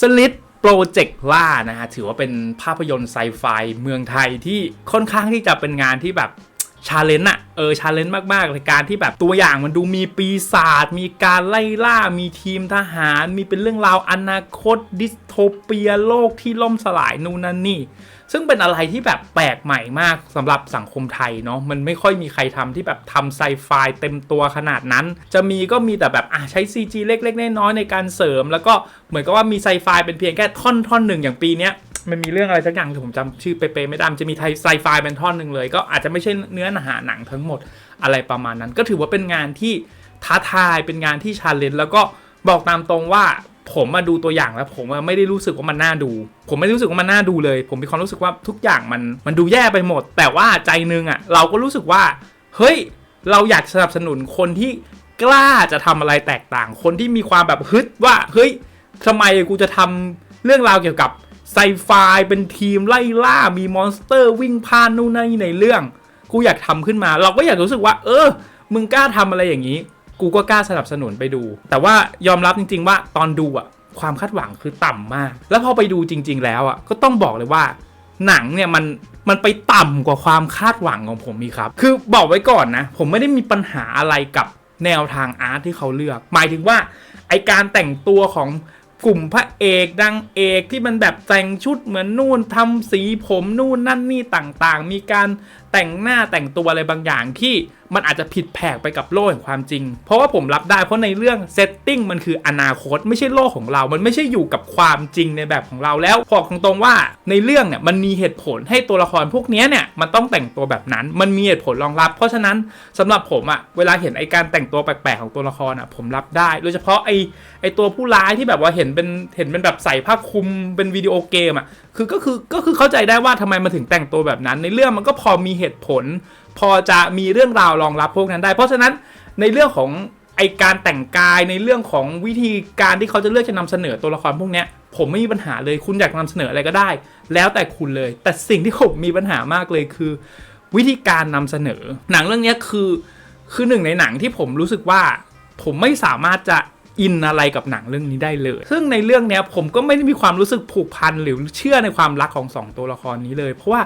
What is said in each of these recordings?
สลิดโปรเจกต์ล่านะฮะถือว่าเป็นภาพยนตร์ไซไฟเมืองไทยที่ค่อนข้างที่จะเป็นงานที่แบบ ชาเลนจ์อะเออชาเลนจ์มากๆเลยการที่แบบตัวอย่างมันดูมีปีศาจมีการไล่ล่ามีทีมทหาร มีเป็นเรื่องราวอนาคตดิสโทเปียโลกที่ล่มสลายนู่นนั่นนี่ ซึ่งเป็นอะไรที่แบบแปลกใหม่มากสำหรับสังคมไทยเนาะมันไม่ค่อยมีใครทำที่แบบทำไซไฟเต็มตัวขนาดนั้น จะมีก็มีแต่แบบอะใช้ CG เล็กๆน้อยๆในการเสริม แล้วก็เหมือนกับว่ามีไซไฟเป็นเพียงแค่ท่อนท่อนหนึ่งอย่างปีเนี้ย มันมีเรื่องอะไรสักอย่างที่ผมจำชื่อเป๊ะๆไม่ได้มันจะมีไทยไซไฟเป็นท่อนหนึ่งเลย ก็อาจจะไม่ใช่เนื้อหาหนังทั้งหมดอะไรประมาณนั้น ก็ถือว่าเป็นงานที่ท้าทายเป็นงานที่ชาเลนจ์แล้วก็บอกตามตรงว่าผมมาดูตัวอย่างแล้ว ผมไม่ได้รู้สึกว่ามันน่าดู ผมไม่ได้รู้สึกว่ามันน่าดูเลย ผมมีความรู้สึกว่าทุกอย่างมันมันดูแย่ไปหมด แต่ว่าใจนึงอะเราก็รู้สึกว่า เฮ้ย เราอยากสนับสนุนคนที่กล้าจะทำอะไรแตกต่าง คนที่มีความแบบฮึดว่า เฮ้ยทำไมกูจะทำเรื่องราวเกี่ยวกับ ไซไฟเป็นทีมไล่ล่ามีมอนสเตอร์วิ่งผ่านนู่นนี่ในเรื่อง กูอยากทำขึ้นมา เราก็อยากรู้สึกว่า เออ มึงกล้าทำอะไรอย่างนี้ กูก็กล้าสนับสนุนไปดู แต่ว่ายอมรับจริง ๆ ว่าตอนดูอะความคาดหวังคือต่ำมาก แล้วพอไปดูจริง ๆ แล้วอะก็ต้องบอกเลยว่า หนังเนี่ยมันมันไปต่ำกว่าความคาดหวังของผมมีครับ คือบอกไว้ก่อนนะ ผมไม่ได้มีปัญหาอะไรกับแนวทางอาร์ตที่เขาเลือก หมายถึงว่าไอการแต่งตัวของ กลุ่มพระเอกดังเอกที่มันแบบแต่งชุดเหมือนนู่นทำสีผมนู่นนั่นนี่ต่างๆ มีการ แต่งหน้าแต่งตัวอะไรบางอย่างที่มันอาจจะผิดแผกไปกับโลกแห่งความจริง เพราะว่าผมรับได้เพราะในเรื่องเซตติ้งมันคืออนาคตไม่ใช่โลกของเรา มันไม่ใช่อยู่กับความจริงในแบบของเราแล้วบอกตรงๆว่าในเรื่องเนี่ยมันมีเหตุผลให้ตัวละครพวกนี้เนี่ยมันต้องแต่งตัวแบบนั้น มันมีเหตุผลรองรับ เพราะฉะนั้นสำหรับผมอะเวลาเห็นไอการแต่งตัวแปลกๆของตัวละครอะผมรับได้ โดยเฉพาะไอไอตัวผู้ร้ายที่แบบว่าเห็นเป็นเห็นเป็นแบบใส่ผ้าคลุมเป็นวิดีโอเกมอะคือก็คือก็คือเข้าใจได้ว่าทำไมมาถึงแต่งตัวแบบนั้น ในเรื่องมันก็พอมีเหตุผล พอจะมีเรื่องราวรองรับพวกนั้นได้ เพราะฉะนั้นในเรื่องของไอการแต่งกายในเรื่องของวิธีการที่เขาจะเลือกจะนำเสนอตัวละครพวกนี้ผมไม่มีปัญหาเลยคุณอยากนำเสนออะไรก็ได้ แล้วแต่คุณเลย แต่สิ่งที่ผมมีปัญหามากเลยคือ วิธีการนำเสนอ หนังเรื่องนี้คือคือหนึ่งในหนังที่ผมรู้สึกว่า ผมไม่สามารถจะอินอะไรกับหนังเรื่องนี้ได้เลย ซึ่งในเรื่องเนี้ยผมก็ไม่ได้มีความรู้สึกผูกพันหรือเชื่อในความรักของสองตัวละครนี้เลย เพราะว่า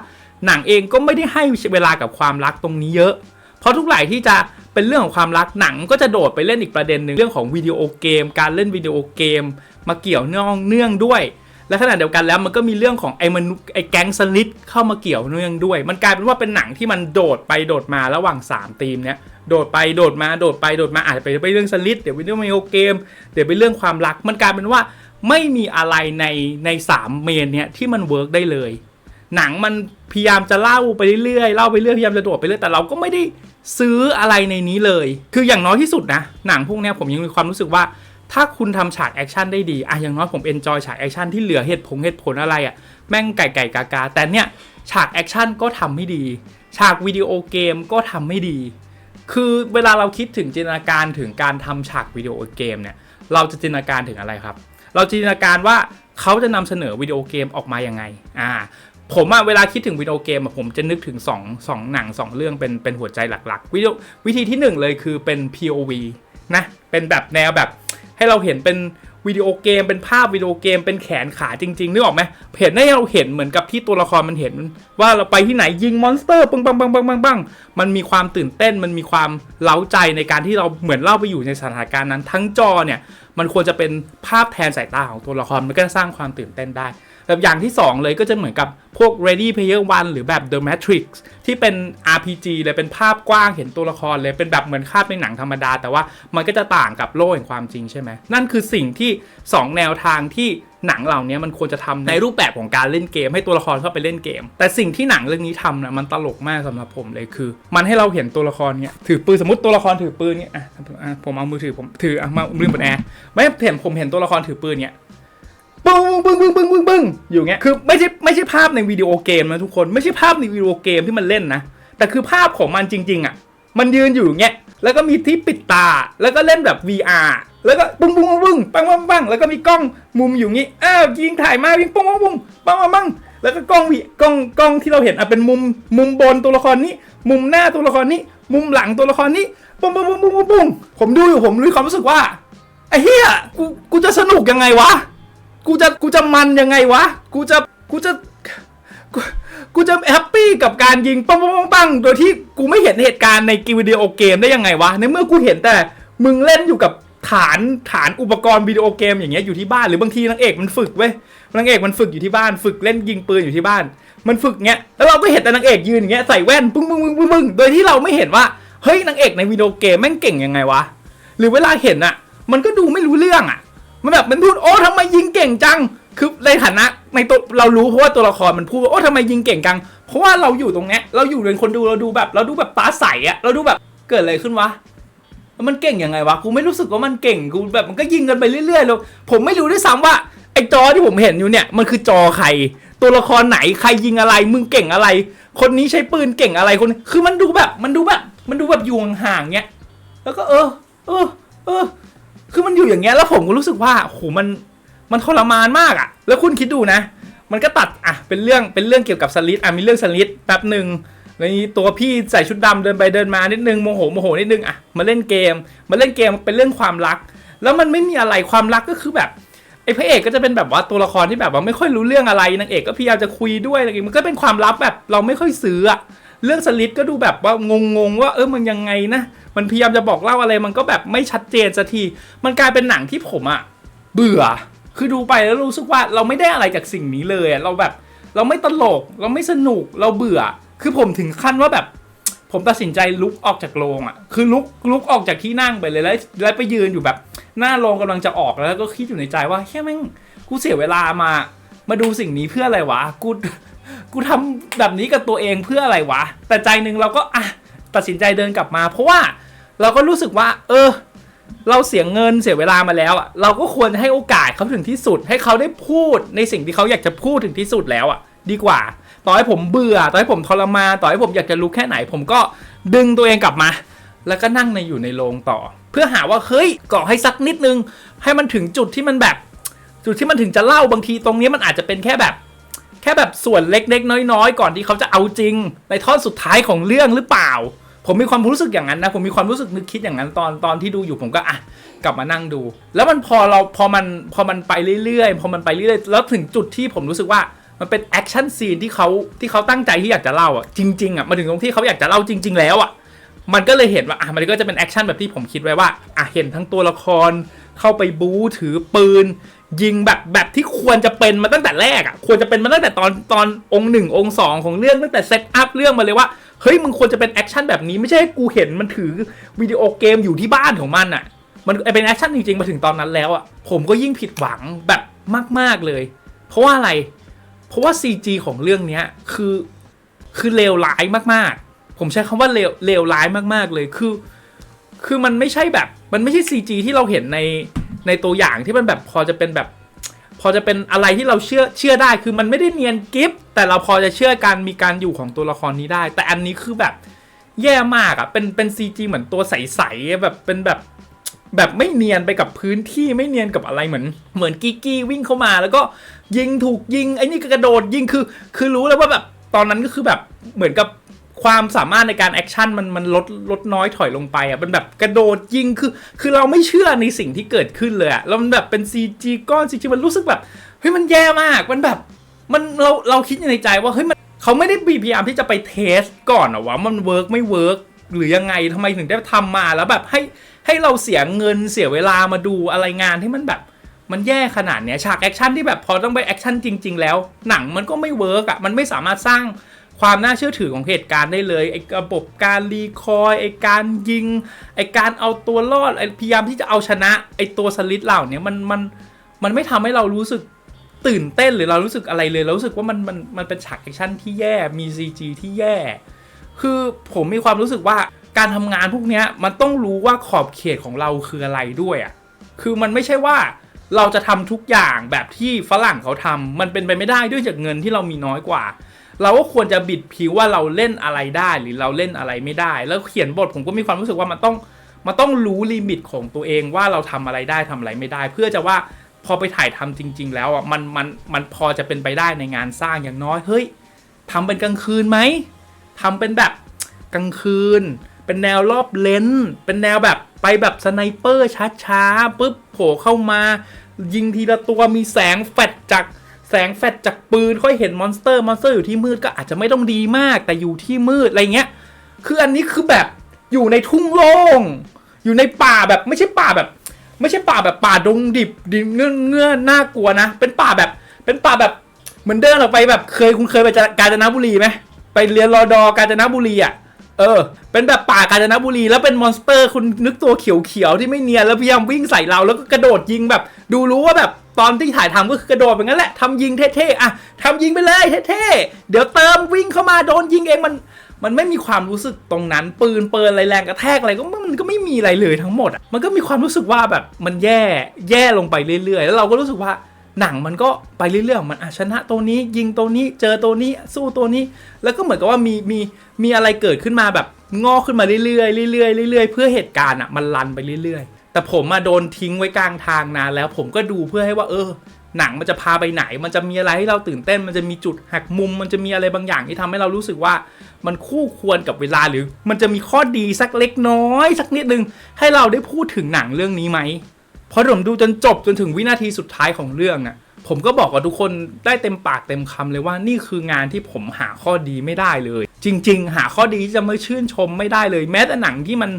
หนังเองก็ไม่ได้ให้เวลากับความรักตรงนี้เยอะ เพราะทุกหลายที่จะเป็นเรื่องของความรักหนังก็จะโดดไปเล่นอีกประเด็นหนึ่งเรื่องของวิดีโอเกม การเล่นวิดีโอเกม มาเกี่ยวเนื่องเนื่องด้วย และขณะเดียวกันแล้วมันก็มีเรื่องของไอ้มนุษย์ไอ้แก๊งสลิดเข้ามาเกี่ยวเนื่องด้วย มันกลายเป็นว่าเป็นหนังที่มันโดดไปโดดมาระหว่าง3ธีมเนี้ยโดดไปโดดมาโดดไปโดดมาอาจจะไปไปเรื่องสลิดเดี๋ยวไปเรื่องวิดีโอเกม เดี๋ยวไปเรื่องความรัก มันกลายเป็นว่าไม่มีอะไรในในสามเมนเนี้ยที่มันเวิร์กได้เลย หนังมันพยายามจะเล่าไปเรื่อยๆเล่าไปเรื่อยพยายามจะโดดไปเรื่อยแต่เราก็ไม่ได้ซื้ออะไรในนี้เลย คืออย่างน้อยที่สุดนะ หนังพวกนี้ผมยังมีความรู้สึกว่า ถ้าคุณทำฉากแอคชั่นได้ดีอะอย่างน้อยผมเอนจอยฉากแอคชั่นที่เหลือเหตุผลเหตุผลอะไรอะแม่งไก่ไก่กากาแต่เนี่ยฉากแอคชั่นก็ทำไม่ดี ฉากวิดีโอเกมก็ทำไม่ดี คือเวลาเราคิดถึงจินตนาการถึงการทำฉากวิดีโอเกมเนี่ย เราจะจินตนาการถึงอะไรครับ เราจินตนาการว่าเขาจะนำเสนอวิดีโอเกมออกมาอยังไง อ่า ผมอะเวลาคิดถึงวิดีโอเกมอะผมจะนึกถึง2 2หนัง 2 เรื่องเป็นเป็นหัวใจหลักๆ วิวิธีที่ 1 เลยคือเป็น POV นะเป็นแบบแนวแบบให้เราเห็นเป็นวิดีโอเกม เป็นภาพวิดีโอเกม เป็นแขนขาจริงๆนึกออกไหมเห็นให้เราเห็นเหมือนกับที่ตัวละครมันเห็น ว่าเราไปที่ไหนยิงมอนสเตอร์ปังปังปังปังปังปังมันมีความตื่นเต้นมันมีความเล้าใจในการที่เราเหมือนเล่าไปอยู่ในสถานการณ์นั้น ทั้งจอเนี่ยมันควรจะเป็นภาพแทนสายตาของตัวละครมันก็จะสร้างความตื่นเต้นได้ แบบอย่างที่ 2 เลยก็จะเหมือนกับพวก Ready Player One หรือแบบ The Matrix ที่เป็น RPG เลยเป็นภาพกว้างเห็นตัวละครเลยเป็นแบบเหมือนคาดในหนังธรรมดา แต่ว่ามันก็จะต่างกับโลกแห่งความจริงใช่ไหมนั่นคือสิ่งที่ 2 แนวทางที่หนังเหล่านี้มันควรจะทำในรูปแบบของการเล่นเกม ให้ตัวละครเข้าไปเล่นเกม แต่สิ่งที่หนังเรื่องนี้ทำนะมันตลกมากสำหรับผมเลยคือ มันให้เราเห็นตัวละครเนี่ยถือปืนสมมติตัวละครถือปืนเนี่ยอะผมเอามือถือผมถืออะมาลืมเปิดแอร์ไม่เห็นผมเห็นตัวละครถือปืนเนี่ย ปึ้งปึ้งปึ้งปึ้งปึ้งปึ้งอยู่เงี้ยคือไม่ใช่ไม่ใช่ภาพในวิดีโอเกมนะทุกคนไม่ใช่ภาพในวิดีโอเกมที่มันเล่นนะ แต่คือภาพของมันจริง ๆอะมันยืนอยู่อย่างเงี้ยแล้วก็มีที่ปิดตาแล้วก็เล่นแบบ VR แล้วก็ปุ้งปุ้งปุ้งปุ้งปังปังปังแล้วก็มีกล้องมุมอยู่งี้อ้าวยิงถ่ายมาวิ่งปุ้งปุ้งปุ้งปังปังปังแล้วก็กล้องวิกล้องกล้องที่เราเห็นอะเป็นมุมมุมบนตัวละครนี้ มุมหน้าตัวละครนี้ มุมหลังตัวละครนี้ปุ้งปุ้งปุ้งปุ้งปุ้งปุ้งผมดูอยู่ผมมีความรู้สึกว่าไอ้เหี้ยกูกูจะสนุกยังไงวะ กูจะกูจะมันยังไงวะ กูจะกูจะกูกูจะแฮปปี้กับการยิงปังปังปังปังโดยที่กูไม่เห็นเหตุการณ์ในกีวิดีโอเกมได้ยังไงวะในเมื่อกูเห็นแต่มึงเล่นอยู่กับฐานฐานอุปกรณ์วิดีโอเกมอย่างเงี้ยอยู่ที่บ้านหรือบางทีนางเอกมันฝึกเว้ยนางเอกมันฝึกอยู่ที่บ้าน ฝึกเล่นยิงปืนอยู่ที่บ้าน มันฝึกเงี้ยแล้วเราก็เห็นแต่นางเอกยืนอย่างเงี้ยใส่แว่นปึ้งปึ้งปึ้งปึ้งปึ้งโดยที่เราไม่เห็นว่าเฮ้ยนางเอกในวิดีโอเกมแม่งเก่งยังไงวะหรือเวลาเห็นอะมันก็ดูไม่รู้เรื่องอะ มันแบบมันพูดโอ้ทำไมยิงเก่งจัง คือในฐานะในตัวเรารู้เพราะว่าตัวละครมันพูดว่าโอ้ทำไมยิงเก่งจัง เพราะว่าเราอยู่ตรงเนี้ยเราอยู่เป็นคนดูเราดูแบบ เราดูแบบตาใสอะเราดูแบบเกิดอะไรขึ้นวะมันเก่งยังไงวะกูไม่รู้สึกว่ามันเก่งกูแบบมันก็ยิงกันไปเรื่อยๆเลยผมไม่รู้ด้วยซ้ำว่าไอ้จอที่ผมเห็นอยู่เนี่ยมันคือจอใคร ตัวละครไหนใครยิงอะไร มึงเก่งอะไร คนนี้ใช้ปืนเก่งอะไรคน คือมันดูแบบมันดูแบบ มันดูแบบอยู่ห่างๆเงี้ยแล้วก็เออ เออ เออ คือมันอยู่อย่างเงี้ยแล้วผมก็รู้สึกว่าโหมันมันทรมานมากอะแล้วคุณคิดดูนะ มันก็ตัดอะเป็นเรื่องเป็นเรื่องเกี่ยวกับสลิดอะมีเรื่องสลิดแป๊บหนึ่งแล้วนี้ตัวพี่ใส่ชุดดำเดินไปเดินมานิดนึงโมโหโมโหนิดนึงอะมาเล่นเกมมาเล่นเกมเป็นเรื่องความรัก แล้วมันไม่มีอะไรความรักก็คือแบบไอ้พระเอกก็จะเป็นแบบว่าตัวละครที่แบบว่าไม่ค่อยรู้เรื่องอะไรนางเอกก็พยายามจะคุยด้วยอะไรอย่างงี้มันก็เป็นความลับแบบเราไม่ค่อยซื้ออะ เรื่องสลิดก็ดูแบบว่างงๆว่าเออมันยังไงนะ มันพยายามจะบอกเล่าอะไรมันก็แบบไม่ชัดเจนสักที มันกลายเป็นหนังที่ผมอะเบื่อ คือดูไปแล้วรู้สึกว่าเราไม่ได้อะไรจากสิ่งนี้เลยอะเราแบบเราไม่ตลกเราไม่สนุกเราเบื่อ คือผมถึงขั้นว่าแบบ ผมตัดสินใจลุกออกจากโรงอะ คือลุกลุกออกจากที่นั่งไปเลยแล้วแล้วไปยืนอยู่แบบ หน้าโรงกำลังจะออกแล้วก็คิดอยู่ในใจว่าแค่แม่งกูเสียเวลามา มาดูสิ่งนี้เพื่ออะไรวะกู กูทำแบบนี้กับตัวเองเพื่ออะไรวะ แต่ใจหนึ่งเราก็อะตัดสินใจเดินกลับมา เพราะว่าเราก็รู้สึกว่า เออ เราเสียเงินเสียเวลามาแล้วอะเราก็ควรให้โอกาสเขาถึงที่สุด ให้เขาได้พูดในสิ่งที่เขาอยากจะพูดถึงที่สุดแล้วอะ ดีกว่า ต่อให้ผมเบื่อ ต่อให้ผมทรมานต่อให้ผมอยากจะลุกแค่ไหน ผมก็ดึงตัวเองกลับมา แล้วก็นั่งในอยู่ในโรงต่อ เพื่อหาว่าเฮ้ยก่อให้สักนิดนึง ให้มันถึงจุดที่มันแบบ จุดที่มันถึงจะเล่าบางทีตรงนี้มันอาจจะเป็นแค่แบบ ค่แบบส่วนเล็กๆ น้อยๆ ก่อนที่เขาจะเอาจริง ในท่อนสุดท้ายของเรื่องหรือเปล่า ผมมีความรู้สึกอย่างนั้นนะ ผมมีความรู้สึกนึกคิดอย่างนั้นตอนตอนที่ดูอยู่ผมก็อะกลับมานั่งดู แล้วมันพอเราพอมันพอมันไปเรื่อยๆ พอมันไปเรื่อยๆ แล้วถึงจุดที่ผมรู้สึกว่ามันเป็นแอคชั่นซีนที่เขาที่เขาตั้งใจที่อยากจะเล่าอะจริงๆอะมาถึงตรงที่เขาอยากจะเล่าจริง ๆ แล้วอะมันก็เลยเห็นว่าอะมันก็จะเป็นแอคชั่นแบบที่ผมคิดไว้ว่าอะเห็นทั้งตัวละครเข้าไปบู๊ถือปืน ยิงแบบแบบที่ควรจะเป็นมาตั้งแต่แรกอะควรจะเป็นมาตั้งแต่ตอนตอนองค์หนึ่งองค์สองของเรื่องตั้งแต่เซตอัพเรื่องมาเลยว่าเฮ้ยมึงควรจะเป็นแอคชั่นแบบนี้ไม่ใช่ให้กูเห็นมันถือวิดีโอเกมอยู่ที่บ้านของมันอะ มันเป็นแอคชั่นจริงๆมาถึงตอนนั้นแล้วอะผมก็ยิ่งผิดหวังแบบมาก ๆเลย เพราะว่าอะไร เพราะว่า CG ของเรื่องเนี้ยคือคือเลวร้ายมากๆ ผมใช้คำว่าเลวเลวร้ายมากๆเลยคือ คือมันไม่ใช่แบบมันไม่ใช่ CG ที่เราเห็นใน ในตัวอย่างที่มันแบบพอจะเป็นแบบ พอจะเป็นอะไรที่เราเชื่อเชื่อได้คือมันไม่ได้เนียนกิฟแต่เราพอจะเชื่อการมีการอยู่ของตัวละครนี้ได้ แต่อันนี้คือแบบแย่มากอะ่ะเป็นเป็น CG เหมือนตัวใสๆแบบเป็นแบบแบบไม่เนียนไปกับพื้นที่ไม่เนียนกับอะไรเหมือน เหมือนกิกกี้วิ่งเข้ามาแล้วก็ยิงถูกยิงไอ้นี่กระโดดยิงคือ คือรู้แล้วว่าแบบตอนนั้นก็คือแบบเหมือนกับ ความสามารถในการแอคชั่นมันมันลดลดน้อยถอยลงไปอะเป็นแบบกระโดดยิงคือ คือเราไม่เชื่อในสิ่งที่เกิดขึ้นเลยอะแล้วมันแบบเป็น CG ก้อน CG มันรู้สึกแบบเฮ้ยมันแย่มากมันแบบ มันเราเราคิดในใจว่าเฮ้ยมันเขาไม่ได้พยายามที่จะไปเทสก่อนเหรอวะมันเวิร์กไม่เวิร์กหรือยังไงทำไมถึงได้ทำมาแล้วแบบให้ให้เราเสียเงินเสียเวลามาดูอะไรงานที่มันแบบมันแย่ขนาดเนี้ยฉากแอคชั่นที่แบบพอต้องไปแอคชั่นจริง ๆ แล้ว หนังมันก็ไม่เวิร์กอะมันไม่สามารถสร้าง ความน่าเชื่อถือของเหตุการณ์ได้เลยไอ้ระบบการรีคอยไอ้การยิงไอ้การเอาตัวรอดไอ้พยายามที่จะเอาชนะไอ้ตัวสลิดเหล่านี้มันมันมันไม่ทำให้เรารู้สึกตื่นเต้นหรือเรารู้สึกอะไรเลยเรารู้สึกว่ามันมันมันเป็นฉากแอคชั่นที่แย่มี CG ที่แย่ คือผมมีความรู้สึกว่าการทำงานพวกนี้มันต้องรู้ว่าขอบเขตของเราคืออะไรด้วยอะ่ะคือมันไม่ใช่ว่าเราจะทำทุกอย่างแบบที่ฝรั่งเขาทำมันเป็นไปไม่ได้ด้วยจากเงินที่เรามีน้อยกว่า เราก็ควรจะบิดผิวว่าเราเล่นอะไรได้หรือเราเล่นอะไรไม่ได้ แล้วเขียนบทผมก็มีความรู้สึกว่ามันต้องมันต้องรู้ลิมิตของตัวเองว่าเราทำอะไรได้ทำอะไรไม่ได้ เพื่อจะว่าพอไปถ่ายทำจริง ๆ แล้วอะมันมันมันพอจะเป็นไปได้ในงานสร้างอย่างน้อยเฮ้ยทำเป็นกลางคืนไหมทำเป็นแบบกลางคืน เป็นแนวรอบเลนส์เป็นแนวแบบไปแบบสไนเปอร์ช้าๆปุ๊บโผล่เข้ามา ยิงทีละตัวมีแสงแฟลชจาก แสงแฟลชจากปืนค่อยเห็นมอนสเตอร์มอนสเตอร์อยู่ที่มืดก็อาจจะไม่ต้องดีมาก แต่อยู่ที่มืดอะไรเงี้ย คืออันนี้คือแบบอยู่ในทุ่งโล่งอยู่ในป่าแบบไม่ใช่ป่าแบบ ไม่ใช่ป่าแบบป่าดงดิบดิเงื่อนเงื่อนน่ากลัวนะ เป็นป่าแบบเป็นป่าแบบเหมือนเดินออกไปแบบเคยคุณเคยไปกาญจนบุรีไหมไปเรียนรอดอกาญจนบุรีอะเออ เป็นแบบป่ากาญจนบุรีแล้วเป็นมอนสเตอร์คุณนึกตัวเขียวๆที่ไม่เนียนแล้วพยายามวิ่งใส่เราแล้วก็กระโดดยิงแบบ ดูรู้ว่าแบบ ตอนที่ถ่ายทำก็คือกระโดดแบบนั้นแหละทำยิงเท่ๆอะทำยิงไปเลยเท่ๆเดี๋ยวเติมวิ่งเข้ามาโดนยิงเองมันมันไม่มีความรู้สึกตรงนั้น ปืนเปินอะไรแรงกระแทกอะไรก็มันก็ไม่มีอะไรเลยทั้งหมดอะมันก็มีความรู้สึกว่าแบบมันแย่แย่ลงไปเรื่อยๆ แล้วเราก็รู้สึกว่าหนังมันก็ไปเรื่อยๆมันชนะตัวนี้ยิงตัวนี้เจอตัวนี้สู้ตัวนี้ แล้วก็เหมือนกับว่ามีมีมีอะไรเกิดขึ้นมาแบบงอกขึ้นมาเรื่อยๆเรื่อยๆเรื่อยๆเพื่อเหตุการณ์อะมันรันไปเรื่อยๆ แต่ผมมาโดนทิ้งไว้กลางทางนานแล้วผมก็ดูเพื่อให้ว่า เออ หนังมันจะพาไปไหน มันจะมีอะไรให้เราตื่นเต้น มันจะมีจุดหักมุม มันจะมีอะไรบางอย่างที่ทำให้เรารู้สึกว่า มันคู่ควรกับเวลาหรือ มันจะมีข้อดีสักเล็กน้อย สักนิดนึงให้เราได้พูดถึงหนังเรื่องนี้ไหมพราะผมดูจนจบจนถึงวินาทีสุดท้ายของเรื่องอะผมก็บอกกับทุกคนได้เต็มปากเต็มคำเลยว่านี่คืองานที่ผมหาข้อดีไม่ได้เลย จริง ๆ หาข้อดีที่จะมาชื่นชมไม่ได้เลย แม้แต่หนังที่มัน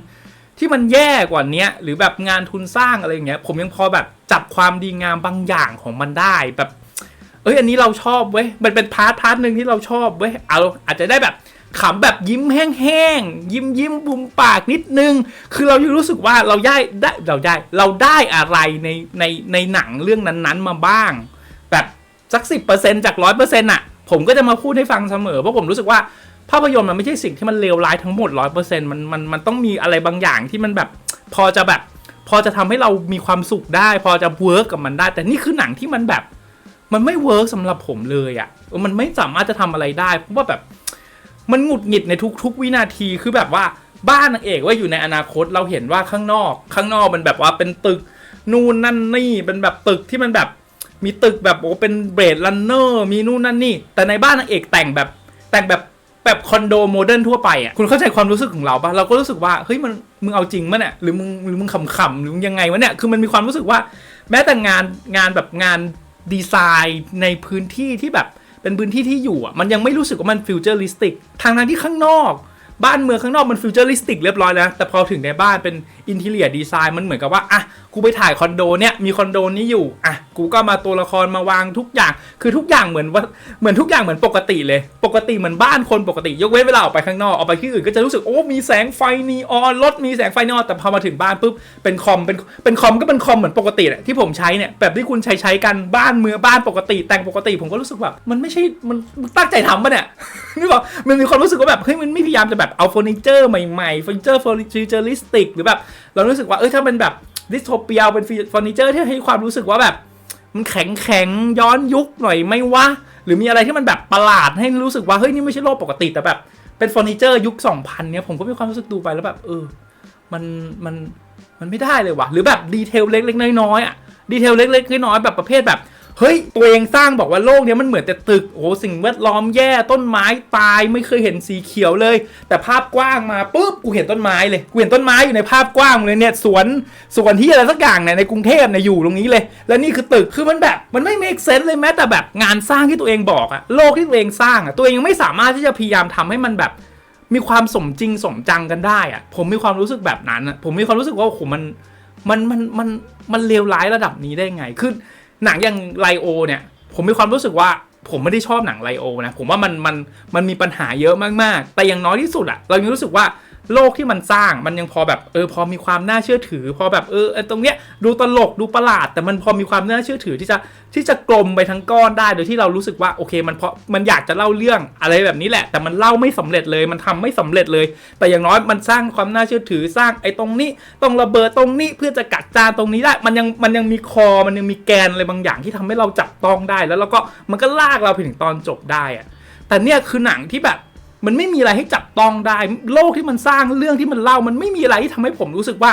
ที่มันแย่กว่าเนี้ย หรือแบบงานทุนสร้างอะไรอย่างเงี้ย ผมยังพอแบบจับความดีงามบางอย่างของมันได้แบบเอ้ยอันนี้เราชอบเว้ยมันเป็นพาร์ทพาร์ทหนึ่งที่เราชอบเว้ยเอาอาจจะได้แบบขำแบบยิ้มแห้งๆยิ้มยิ้มบุมปากนิดนึง คือเรายังรู้สึกว่าเราได้ได้เราได้เราได้อะไรในในในหนังเรื่องนั้นๆมาบ้าง แบบสักสิบเปอร์เซ็นจากร้อยเปอร์เซ็นต์อะผมก็จะมาพูดให้ฟังเสมอเพราะผมรู้สึกว่า ภาพยนตร์มันไม่ใช่สิ่งที่มันเลวร้ายทั้งหมดร้อยเปอร์เซ็นต์มันมันมันต้องมีอะไรบางอย่างที่มันแบบพอจะแบบ พอจะทำให้เรามีความสุขได้ พอจะเวิร์กกับมันได้ แต่นี่คือหนังที่มันแบบ มันไม่เวิร์กสำหรับผมเลยอะ่ะมันไม่สามารถจะทำอะไรได้เพราะว่าแบบมันหงุดหงิดในทุก ๆ วินาทีคือแบบว่าบ้านนางเอกว่าอยู่ในอนาคตเราเห็นว่าข้างนอก ข้างนอกมันแบบว่าเป็นตึกนู่นนั่นนี่เป็นแบบตึกที่มันแบบมีตึกแบบโอ้เป็นเบรดลันเนอร์มีนู่นนั่นนี่ แต่ในบ้านนางเอกแต่งแบบแต่งแบบ แบบคอนโดโมเดิร์นทั่วไปอะคุณเข้าใจความรู้สึกของเราปะเราก็รู้สึกว่าเฮ้ยมันมึงเอาจริงมั้ยเนี่ยหรือมึงหรือมึงขำๆหรือมึงยังไงวะเนี่ยคือมันมีความรู้สึกว่า แม้แต่งานงานแบบงานดีไซน์ในพื้นที่ที่แบบเป็นพื้นที่ที่อยู่อะมันยังไม่รู้สึกว่ามันฟิวเจอริสติกทางทางที่ข้างนอก บ้านเมืองข้างนอกมันฟิวเจอริสติกเรียบร้อยแล้ว แต่พอถึงในบ้านเป็นอินเท i รียดีไซน์มันเหมือนกับว่า อะ กูไปถ่ายคอนโดเนี่ย มีคอนโดนี้อยู่ อะ กูก็มาตัวละครมาวางทุกอย่าง คือทุกอย่างเหมือนว่า เหมือนทุกอย่างเหมือนปกติเลย ปกติเหมือนบ้านคนปกติ ยกเว้นเวลาออกไปข้างนอก ออกไปที่อื่นก็จะรู้สึก โอ้ มีแสงไฟนีออน รถมีแสงไฟนีออน แต่พอมาถึงบ้านปุ๊บ เป็นคอม เป็น เป็นคอมก็เป็นคอมเหมือนปกติแหละที่ผมใช้เนี่ย แบบที่คุณใช้ใช้กัน บ้านเมืองบ้านปกติ แต่งปกติ ผมก็รู้สึกแบบ มันไม่ใช่ มันมันตั้งใจทำปะเนี่ยนึกออกมันมีความรู้สึกว่าแบบ เฮ้ย มันไม่พยายามจะแบบเอาเฟอร์นิเจอร์ใหม่ๆเฟอร์นิเจอร์ฟิวเจอริสติกหรือแบบเรารู้สึกว่าเอ้ยถ้าเป็นแบบดิสโทเปียเป็นเฟอร์นิเจอร์ที่ให้ความรู้สึกว่าแบบมันแข็งแข็งย้อนยุคหน่อยไม่วะหรือมีอะไรที่มันแบบประหลาดให้รู้สึกว่าเฮ้ยนี่ไม่ใช่โลกปกติแต่แบบเป็นเฟอร์นิเจอร์ยุค 2000 เนี่ยผมก็มีความรู้สึกดูไปแล้วแบบเออมันมันมันไม่ได้เลยวะหรือแบบดีเทลเล็กๆน้อยๆอะดีเทลเล็กๆน้อยๆแบบประเภทแบบ เฮ้ย ตัวเองสร้างบอกว่าโลกนี้มันเหมือนแต่ตึก โอ้โหสิ่งแวดล้อมแย่ต้นไม้ตายไม่เคยเห็นสีเขียวเลย แต่ภาพกว้างมาปุ๊บกูเห็นต้นไม้เลยกูเห็นต้นไม้อยู่ในภาพกว้างเลยเนี่ยสวนสวนที่อะไรสักอย่างเนี่ยในกรุงเทพเนี่ยอยู่ตรงนี้เลย แล้วนี่คือตึกคือมันแบบมันไม่ make sense เลยแม้แต่แบบงานสร้างที่ตัวเองบอกอะโลกที่ตัวเองสร้างอะตัวเองยังไม่สามารถที่จะพยายามทำให้มันแบบมีความสมจริงสมจังกันได้อะผมมีความรู้สึกแบบนั้นอะผมมีความรู้สึกว่าโอ้โหมันมันมันมันมันเลวร้ายระดับนี้ได้ไงคือ หนังอย่างไลโอเนี่ย ผมมีความรู้สึกว่าผมไม่ได้ชอบหนังไลโอนะ ผมว่ามันมันมันมีปัญหาเยอะมากๆ แต่อย่างน้อยที่สุดอะเรายังรู้สึกว่า โลกที่มันสร้างมันยังพอแบบเออพอมีความน่าเชื่อถือ พอแบบเออเอตรงเนี้ยดูตลกดูประหลาด แต่มันพอมีความน่าเชื่อถือที่จะที่จะกลมไปทั้งก้อนได้ โดยที่เรารู้สึกว่าโอเค มันเพราะมันอยากจะเล่าเรื่องอะไรแบบนี้แหละ แต่มันเล่าไม่สำเร็จเลย มันทำไม่สำเร็จเลย แต่อย่างน้อยมันสร้างความน่าเชื่อถือสร้างไอ้ตรงนี้ต้องระเบิดตรงนี้เพื่อจะกัดจานตรงนี้ได้ มันยังมันยังมีคอมันยังมีแกนอะไรบางอย่างที่ทำให้เราจับต้องได้ แล้วเราก็มันก็ลากเราไปถึงตอนจบได้อะแต่เนี่ยคือหนังที่แบบ มันไม่มีอะไรให้จับต้องได้ โลกที่มันสร้างเรื่องที่มันเล่า มันไม่มีอะไรที่ทำให้ผมรู้สึกว่า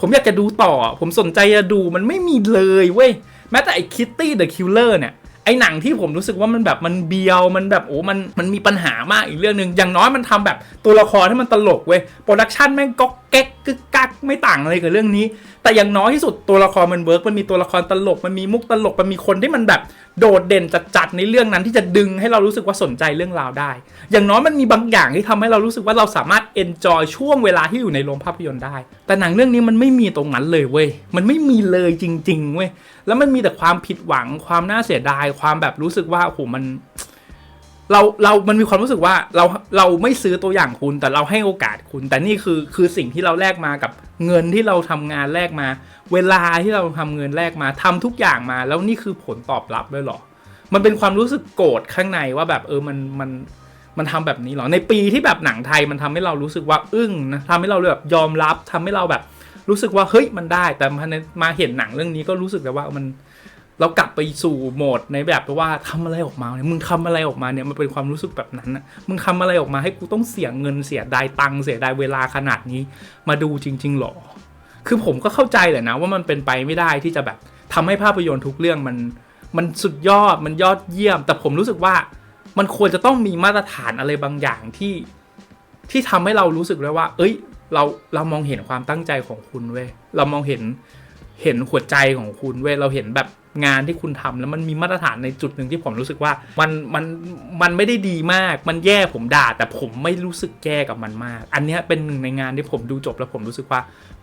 ผมอยากจะดูต่อ ผมสนใจจะดูมันไม่มีเลยเว้ยแม้แต่ไอ้คิตตี้เดอะคิลเลอร์เนี่ยไอ้หนังที่ผมรู้สึกว่ามันแบบมันเบียวมันแบบโอ้มันมันมีปัญหามากอีกเรื่องหนึ่งอย่างน้อยมันทำแบบตัวละครให้มันตลกเว้ยโปรดักชันแม่งก๊อก แก๊กกึกกักไม่ต่างอะไรกับเรื่องนี้ แต่อย่างน้อยที่สุดตัวละครมันเวิร์กมันมีตัวละครตลกมันมีมุกตลกมันมีคนที่มันแบบโดดเด่นจัดๆในเรื่องนั้นที่จะดึงให้เรารู้สึกว่าสนใจเรื่องราวได้ อย่างน้อยมันมีบางอย่างที่ทำให้เรารู้สึกว่าเราสามารถเอนจอยช่วงเวลาที่อยู่ในโรงภาพยนตร์ได้ แต่หนังเรื่องนี้มันไม่มีตรงนั้นเลยเว้ยมันไม่มีเลยจริงๆเว้ยแล้วมันมีแต่ความผิดหวังความน่าเสียดายความแบบรู้สึกว่าโอ้โหมัน เราเรามันมีความรู้สึกว่าเราเราไม่ซื้อตัวอย่างคุณแต่เราให้โอกาสคุณ แต่นี่คือคือสิ่งที่เราแลกมากับเงินที่เราทำงานแลกมา เวลาที่เราทำเงินแลกมาทำทุกอย่างมา แล้วนี่คือผลตอบรับด้วยหรอ มันเป็นความรู้สึกโกรธข้างในว่าแบบเออมันมันมันทำแบบนี้หรอในปีที่แบบหนังไทยมันทำให้เรารู้สึกว่าอึ้งนะทำให้เราแบบยอมรับทำให้เราแบบรู้สึกว่าเฮ้ยมันได้ แต่มามาเห็นหนังเรื่องนี้ก็รู้สึกแล้วว่ามัน เรากลับไปสู่โหมดในแบบว่าทำอะไรออกมาเนี่ยมึงทำอะไรออกมาเนี่ยมันเป็นความรู้สึกแบบนั้นนะมึงทำอะไรออกมาให้กูต้องเสียเงินเสียดายตังเสียดายเวลาขนาดนี้มาดูจริง ๆหรอ คือผมก็เข้าใจแหละนะว่ามันเป็นไปไม่ได้ที่จะแบบทำให้ภาพยนตร์ทุกเรื่องมันมันสุดยอดมันยอดเยี่ยม แต่ผมรู้สึกว่ามันควรจะต้องมีมาตรฐานอะไรบางอย่างที่ที่ทำให้เรารู้สึกได้ว่า เอ้ย เราเรามองเห็นความตั้งใจของคุณเว้ยเรามองเห็น เห็นหัวใจของคุณเว้ยเราเห็นแบบงานที่คุณทำแล้วมันมีมาตรฐานในจุดหนึ่งที่ผมรู้สึกว่ามันมันมันไม่ได้ดีมาก มันแย่ผมด่า แต่ผมไม่รู้สึกแย่กับมันมาก อันนี้เป็นหนึ่งในงานที่ผมดูจบแล้วผมรู้สึกว่า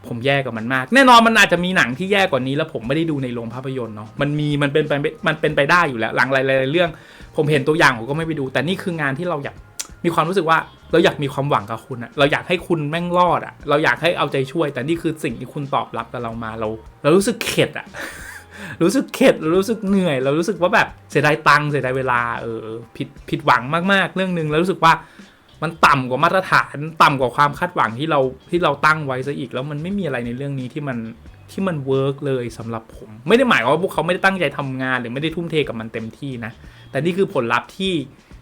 ผมแย่กับมันมาก แน่นอนมันอาจจะมีหนังที่แย่กว่านี้ แล้วผมไม่ได้ดูในโรงภาพยนตร์เนาะมันมีมันเป็นไปมันเป็นไปได้อยู่แล้ว หลังหลายๆเรื่อง ผมเห็นตัวอย่างผมก็ไม่ไปดู แต่นี่คืองานที่เราอยาก มีความรู้สึกว่าเราอยากมีความหวังกับคุณอะเราอยากให้คุณแม่งรอดอะเราอยากให้เอาใจช่วย แต่นี่คือสิ่งที่คุณตอบรับกับเรามาเราเรารู้สึกเข็ดอะรู้สึกเข็ดเรารู้สึกเหนื่อย เรารู้สึกว่าแบบเสียดายตังค์เสียดายเวลาเออผิดผิดหวังมากๆ เรื่องหนึ่งแล้วรู้สึกว่ามันต่ำกว่ามาตรฐานต่ำกว่าความคาดหวังที่เราที่เราตั้งไว้ซะอีก แล้วมันไม่มีอะไรในเรื่องนี้ที่มันที่มันเวิร์กเลยสำหรับผม ไม่ได้หมายว่าพวกเขาไม่ได้ตั้งใจทำงาน หรือไม่ได้ทุ่มเทกับมันเต็มที่นะ แต่นี่คือผลลัพธ์ที่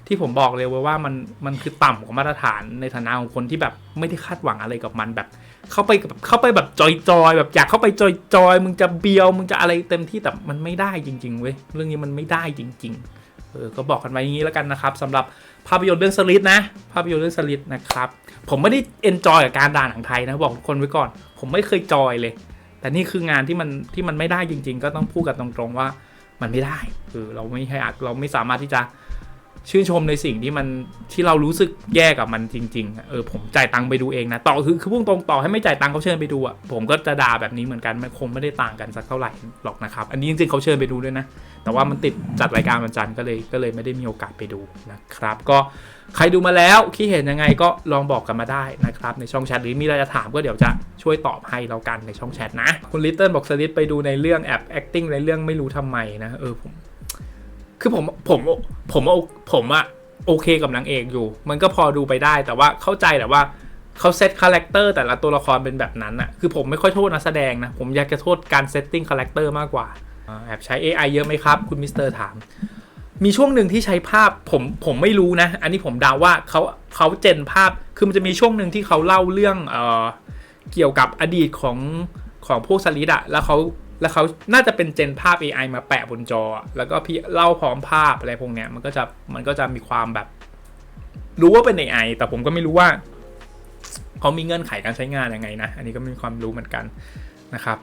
ที่ผมบอกเลยว่ามันมันคือต่ำกว่ามาตรฐานในฐานะของคนที่แบบไม่ได้คาดหวังอะไรกับมันแบบ เข้าไปแบบเข้าไปแบบจอยๆแบบอยากเข้าไปจอยๆมึงจะเบียวมึงจะอะไรเต็มที่แต่มันไม่ได้จริงๆเว้ยเรื่องนี้มันไม่ได้จริง ๆ เออก็บอกกันไว้อย่างนี้แล้วกันนะครับสำหรับภาพยนตร์เรื่องสลิดนะภาพยนตร์เรื่องสลิดนะครับผมไม่ได้เอนจอยกับการด่าหนังไทยนะบอกทุกคนไว้ก่อน ผมไม่เคยจอยเลย แต่นี่คืองานที่มันที่มันไม่ได้จริง ๆ ก็ต้องพูดกันตรงๆว่ามันไม่ได้เออเราไม่ให้เราไม่สามารถที่จะ ชื่นชมในสิ่งที่มันที่เรารู้สึกแย่กับมันจริง ๆ เออผมจ่ายตังค์ไปดูเองนะต่อคือคือพุ่งตรงต่อให้ไม่จ่ายตังค์เขาเชิญไปดูอะผมก็จะด่าแบบนี้เหมือนกันมันคงไม่ได้ต่างกันสักเท่าไหร่หรอกนะครับ อันนี้จริงๆเขาเชิญไปดูด้วยนะ แต่ว่ามันติดจัดรายการวันจันทร์ก็เลยก็เลยไม่ได้มีโอกาสไปดูนะครับ ก็ใครดูมาแล้วคิดเห็นยังไงก็ลองบอกกันมาได้นะครับ ในช่องแชทหรือมีอะไรจะถามก็เดี๋ยวจะช่วยตอบให้เรากันในช่องแชทนะคุณลิตเติ้ลบอกสลิดไปดูในเรื่องแอบ acting ในเรื่องไม่รู้ทำไมนะเออผม คือผมผมผมผมผมอะโอเคกับนางเอกอยู่ มันก็พอดูไปได้แต่ว่าเข้าใจแหละว่าเขาเซตคาแรคเตอร์แต่ละตัวละครเป็นแบบนั้นอะคือผมไม่ค่อยโทษนักแสดงนะ ผมอยากจะโทษการเซตติ้งคาแรคเตอร์มากกว่าแอบใช้ AI เยอะไหมครับ คุณมิสเตอร์ถาม มีช่วงหนึ่งที่ใช้ภาพผมผมไม่รู้นะ อันนี้ผมเดาว่าเขาเขาเจนภาพ คือมันจะมีช่วงหนึ่งที่เขาเล่าเรื่องเอ่อเกี่ยวกับอดีตของของพวกสลิดอะแล้วเขา แล้วเขาน่าจะเป็นเจนภาพ AI มาแปะบนจอ แล้วก็พี่เล่าพร้อมภาพอะไรพวกเนี้ยมันก็จะมันก็จะมีความแบบ รู้ว่าเป็น AI แต่ผมก็ไม่รู้ว่าเขามีเงื่อนไขการใช้งานยังไงนะ อันนี้ก็ไม่มีความรู้เหมือนกันนะครับ